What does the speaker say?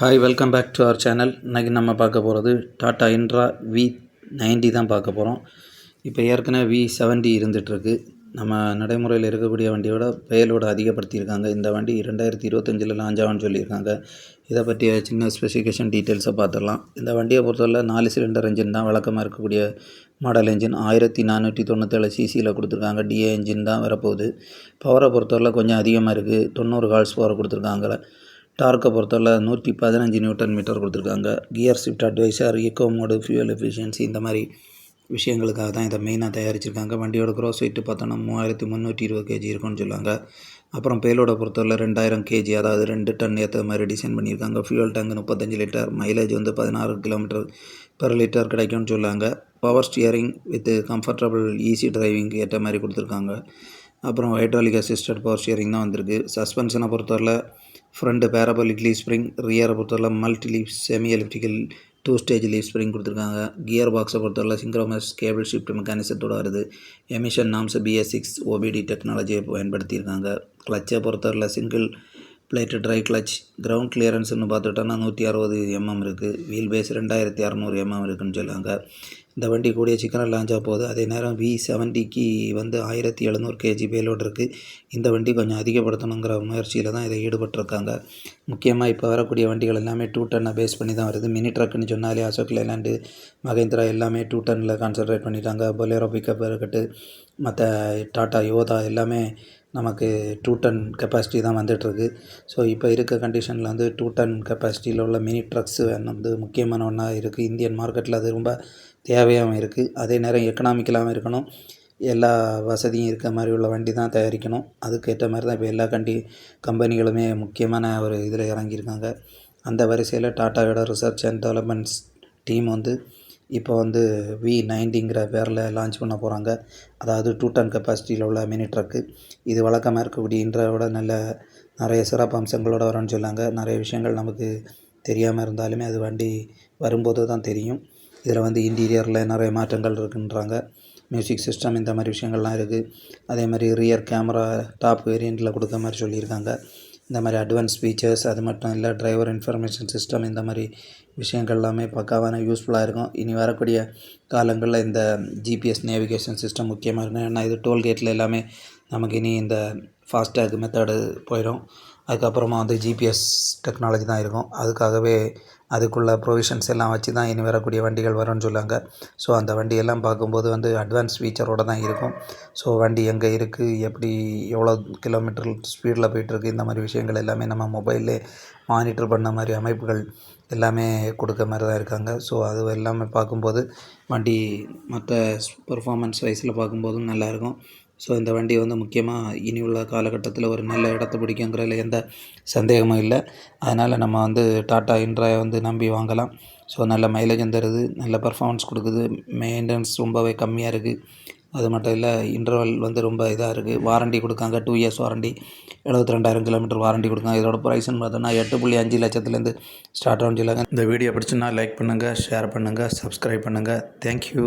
Hi welcome back to our channel இன்றைக்கி நம்ம பார்க்க போகிறது டாட்டா இன்ட்ரா வி நைன்டி தான் பார்க்க போகிறோம் இப்போ ஏற்கனவே வி செவன்டி இருந்துகிட்ருக்கு நம்ம நடைமுறையில் இருக்கக்கூடிய வண்டியோட பெயலோட அதிகப்படுத்தியிருக்காங்க. இந்த வண்டி ரெண்டாயிரத்தி இருபத்தஞ்சில் லான்ச் ஆகும்னு சொல்லியிருக்காங்க. இதை பற்றிய சின்ன ஸ்பெசிஃபிகேஷன் டீட்டெயில்ஸை பார்த்துடலாம். இந்த வண்டியை பொறுத்தவரை நாலு சிலிண்டர் இன்ஜின் தான். வழக்கமாக இருக்கக்கூடிய மாடல் என்ஜின் ஆயிரத்தி நானூற்றி தொண்ணூற்றேழு சிசியில் கொடுத்துருக்காங்க. டிஏ இன்ஜின் தான் வரப்போகுது. பவரை பொறுத்தவரை கொஞ்சம் அதிகமாக இருக்குது தொண்ணூறு கால்ஸ் பவர் கொடுத்துருக்காங்க. டார்க்கை பொறுத்தவரை நூற்றி பதினஞ்சு நியூட்டன் மீட்டர் கொடுத்துருக்காங்க. Gear shift advisor eco mode fuel efficiency இந்த மாதிரி விஷயங்களுக்காக தான் இதை மெயினாக தயாரிச்சிருக்காங்க. வண்டியோட க்ரோஸ் வெயிட்டு பார்த்தோன்னா மூவாயிரத்தி முந்நூற்றி இருபது கேஜி இருக்கும்னு சொல்லுவாங்க. அப்புறம் பேலோட பொறுத்தவரை ரெண்டாயிரம் கேஜி அதாவது ரெண்டு டன் ஏற்ற மாதிரி டிசைன் பண்ணியிருக்காங்க. ஃபியூல் டேங்க் முப்பத்தஞ்சு லிட்டர் மைலேஜ் வந்து பதினாறு கிலோமீட்டர் பெர் லிட்டர் கிடைக்கும்னு சொல்லுவாங்க. Power steering with comfortable easy டிரைவிங்க்கு ஏற்ற மாதிரி கொடுத்துருக்காங்க. அப்புறம் ஹைட்ராலிக் அசிஸ்டட் பவர் ஸ்டியரிங் தான் வந்திருக்கு. சஸ்பென்ஷனை பொறுத்தவரை ஃப்ரண்ட் பேரபோலிக் லீவ் ஸ்ப்ரிங் ரியரை பொறுத்தவரை multi leaf semi electrical two stage leaf spring கொடுத்துருக்காங்க. கியர் பாக்ஸை பொறுத்தவரை சிங்க்ரோமஸ் கேபிள் ஷிஃப்ட் மெக்கானிசத்தோடு வருது. Emission norms BS six OBD டெக்னாலஜியை பயன்படுத்தியிருக்காங்க. கிளச்சை பொறுத்தவரை single plate dry clutch ground கிளியரன்ஸ்னு பார்த்துட்டோன்னா நூற்றி அறுபது எம்எம் இருக்குது வீல் பேஸ் ரெண்டாயிரத்தி அறநூறு எம்எம் இருக்குதுன்னு சொல்லுவாங்க. இந்த வண்டி கூடிய சீக்கிரம் லாஞ்சாக போகுது. அதே நேரம் வி செவன்ட்டிக்கு வந்து ஆயிரத்தி எழுநூறு கேஜி பேலோடு இருக்குது இந்த வண்டி கொஞ்சம் அதிகப்படுத்தணுங்கிற முயற்சியில் தான் இதை ஈடுபட்டிருக்காங்க. முக்கியமாக இப்போ வரக்கூடிய வண்டிகள் எல்லாமே டூ டன்னை பேஸ் பண்ணி தான் வருது. மினி ட்ரக்குன்னு சொன்னாலே அசோக் லேலாண்டு மகேந்திரா எல்லாமே டூ டன்னில் கான்சன்ட்ரேட் பண்ணிட்டாங்க. பொலேரோ பிக்கப் இருக்கட்டு மற்ற டாட்டா யோதா எல்லாமே நமக்கு டூ டன் கெப்பாசிட்டி தான் வந்துகிட்ருக்கு ஸோ இப்போ இருக்க கண்டிஷனில் வந்து டூ டன் கெப்பாசிட்டியில் உள்ள மினி ட்ரக்ஸ் வந்து முக்கியமான ஒன்றா இருக்குது இந்தியன் மார்க்கெட்டில் அது ரொம்ப தேவையாகவும் இருக்குது அதே நேரம் எக்கனாமிக்கலாகவும் இருக்கணும். எல்லா வசதியும் இருக்க மாதிரி உள்ள வண்டி தான் தயாரிக்கணும். அதுக்கேற்ற மாதிரி தான் இப்போ எல்லா கண்டி கம்பெனிகளுமே முக்கியமான ஒரு இதில் இறங்கியிருக்காங்க. அந்த வரிசையில் டாட்டாவோட ரிசர்ச் அண்ட் டெவலப்மெண்ட்ஸ் டீம் வந்து இப்போ வந்து வி நைன்டிங்கிற பேரில் லான்ச் பண்ண போகிறாங்க அதாவது டூ டன் கெப்பாசிட்டியில் உள்ள மினி ட்ரக்கு இது வழக்கமாக இருக்கக்கூடிய இன்றையோட நல்ல நிறைய சிறப்பு அம்சங்களோடு வரும்னு சொல்லாங்க நிறைய விஷயங்கள் நமக்கு தெரியாமல் இருந்தாலுமே அது வண்டி வரும்போது தான் தெரியும். இதில் வந்து இன்டீரியரில் நிறைய மாற்றங்கள் இருக்குன்றாங்க. மியூசிக் சிஸ்டம் இந்த மாதிரி விஷயங்கள்லாம் இருக்குது அதே மாதிரி ரியர் கேமரா டாப் வேரியண்ட்டில் கொடுத்த மாதிரி சொல்லியிருக்காங்க. இந்த மாதிரி அட்வான்ஸ் ஃபீச்சர்ஸ் அது மட்டும் இல்லை டிரைவர் இன்ஃபர்மேஷன் சிஸ்டம் இந்த மாதிரி விஷயங்கள் எல்லாமே பக்காவான யூஸ்ஃபுல்லாக இருக்கும். இனி வரக்கூடிய காலங்களில் இந்த ஜிபிஎஸ் நேவிகேஷன் சிஸ்டம் முக்கியமாக இருக்கும் ஏன்னா இது டோல்கேட்டில் எல்லாமே நமக்கு இனி இந்த ஃபாஸ்டேக் மெத்தடு போயிடும் அதுக்கப்புறமா வந்து ஜிபிஎஸ் டெக்னாலஜி தான் இருக்கும். அதுக்காகவே அதுக்குள்ள ப்ரொவிஷன்ஸ் எல்லாம் வச்சு தான் இனி வரக்கூடிய வண்டிகள் வரும்னு சொல்லுவாங்க. ஸோ அந்த வண்டியெல்லாம் பார்க்கும்போது வந்து அட்வான்ஸ் ஃபீச்சரோடு தான் இருக்கும். ஸோ வண்டி எங்கே இருக்குது எப்படி எவ்வளோ கிலோமீட்டர் ஸ்பீடில் போயிட்டுருக்கு இந்த மாதிரி விஷயங்கள் எல்லாமே நம்ம மொபைல்லே மானிட்டர் பண்ண மாதிரி அமைப்புகள் எல்லாமே கொடுக்க மாதிரி தான் இருக்காங்க. ஸோ அது எல்லாமே பார்க்கும்போது வண்டி மற்ற பெர்ஃபார்மன்ஸ் வைஸில் பார்க்கும்போதும் நல்லாயிருக்கும் ஸோ இந்த வண்டி வந்து முக்கியமாக இனி உள்ள காலகட்டத்தில் ஒரு நல்ல இடத்த பிடிக்குங்கிறதுல எந்த சந்தேகமும் இல்லை. அதனால் நம்ம வந்து டாட்டா இன்ட்ராயை வந்து நம்பி வாங்கலாம். ஸோ நல்ல மைலேஜும் தருது நல்ல பர்ஃபார்மன்ஸ் கொடுக்குது. மெயின்டெனன்ஸ் ரொம்பவே கம்மியாக இருக்குது அது மட்டும் இல்லை இன்டர்வல் வந்து ரொம்ப இதாக இருக்குது வாரண்டி கொடுக்காங்க டூ இயர்ஸ் வாரண்டி எழுபத்தி ரெண்டாயிரம் கிலோமீட்டர் வாரண்டி கொடுக்காங்க. இதோட ப்ரைஸ்னு பார்த்தோன்னா எட்டு புள்ளி அஞ்சு லட்சத்துலேருந்து ஸ்டார்ட் ஆகும். சொல்லுங்கள் இந்த வீடியோ பிடிச்சுன்னா லைக் பண்ணுங்கள் ஷேர் பண்ணுங்கள் சப்ஸ்கிரைப் பண்ணுங்கள் தேங்க்யூ